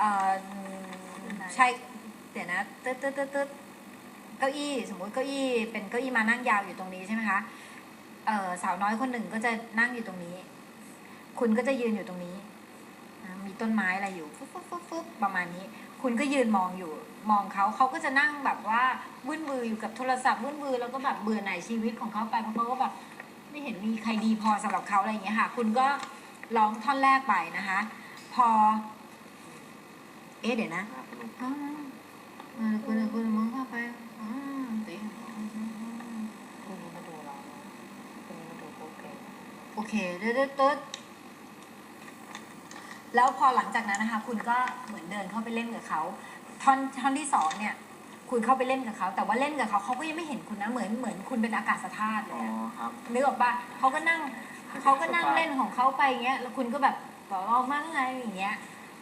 อ่อใช่เดี๋ยวนะตึ๊ดตึ๊ดตึ๊ดตึ๊ดเก้าอี้สมมุติเก้าอี้เป็นเก้าอี้มานั่งยาวอยู่ตรงนี้ใช่ไหมคะเอ่อสาวน้อยคนหนึ่งก็จะนั่งอยู่ตรงนี้ คุณก็จะยืนอยู่ตรงนี้ มีต้นไม้อะไรอยู่ฟึ๊บฟึ๊บฟึ๊บฟึ๊บประมาณนี้ คุณก็ยืนมองอยู่มองเขาเขาก็จะนั่งแบบว่าวุ่นวืออยู่กับโทรศัพท์วุ่นวือแล้วก็แบบเบื่อหน่ายชีวิตของเขาไปเพราะเขาก็แบบไม่เห็นมีใครดีพอสำหรับเขาอะไรอย่างเงี้ยค่ะ คุณก็ร้องท่อนแรกไปนะคะ พอ เอ๊ะเดี๋ยวนะคุณคุณมองเข้าไปอ่าสิคุณมาดูเราคุณมาดูโปรแกรมโอเคเด็ดเด็ดแล้วพอหลังจากนั้นนะคะ คุณก็เหมือนเดินเข้าไปเล่นกับเขาท่อนท่อนที่สองเนี่ย คุณเข้าไปเล่นกับเขา แต่ว่าเล่นกับเขาเขาก็ยังไม่เห็นคุณนะเหมือนเหมือนคุณเป็นอากาศธาตุเลยอะนึกออกปะเขาก็นั่งเขาก็นั่งเล่นของเขาไปอย่างเงี้ยแล้วคุณก็แบบต่อรองมากไงอย่างเงี้ย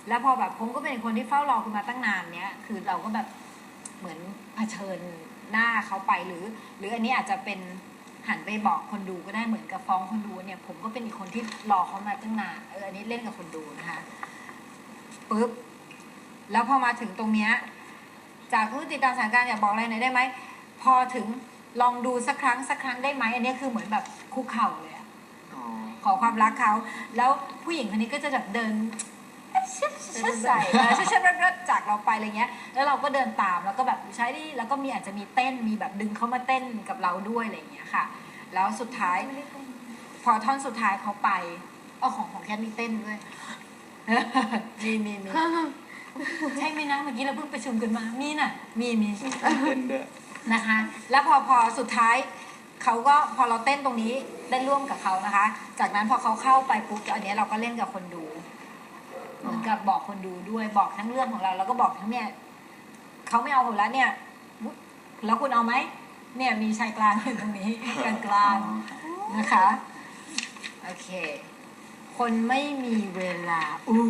แล้วพอแบบผมก็เป็นคนที่เฝ้ารอคุณมาตั้งนานเนี้ยคือเราก็แบบเหมือนเผชิญหน้าเขาไปหรือ หรืออันนี้อาจจะเป็นหันไปบอกคนดูก็ได้เหมือนกับฟ้องคนดูเนี่ย ผมก็เป็นอีกคนที่รอเขามาตั้งนานเอออันนี้เล่นกับคนดูนะคะปุ๊บแล้วพอมาถึงตรงเนี้ยจากผู้ติดตามสถานการณ์อยากบอกอะไรหน่อยได้ไหมพอถึงลองดูสักครั้งสักครั้งได้ไหมอันนี้คือเหมือนแบบคุกเข่าเลยอะอ๋อขอความรักเขา แล้วผู้หญิงคนนี้ก็จะแบบเดิน ชิดชิดใส่ชิดชิดรัดๆจากเราไปอะไรเงี้ย แล้วเราก็เดินตามแล้วก็แบบใช้ดิแล้วก็มีอาจจะมีเต้นมีแบบดึงเขามาเต้นกับเราด้วยอะไรเงี้ยค่ะ แล้วสุดท้าย พอท่อนสุดท้ายเขาไปเออของของแคทมีเต้นด้วย มีมีมีใช่ไหมนะเมื่อกี้เราเพิ่งประชุมกันมา มีน่ะ มีมีเต้นด้วยนะคะ แล้วพอพอสุดท้ายเขาก็พอเราเต้นตรงนี้ได้ร่วมกับเขานะคะ จากนั้นพอเขาเข้าไปปุ๊บอันนี้เราก็เล่นกับคนดู เหมือนกับบอกคนดูด้วยบอกทั้งเรื่องของเรา แล้วก็บอกทั้งเนี่ยเขาไม่เอาผมแล้วเนี่ยอุ๊ยแล้วคุณเอาไหมเนี่ยมีชายกลางอยู่ตรงนี้กลางกลางๆนะคะ โอเค คนไม่มีเวลาอู้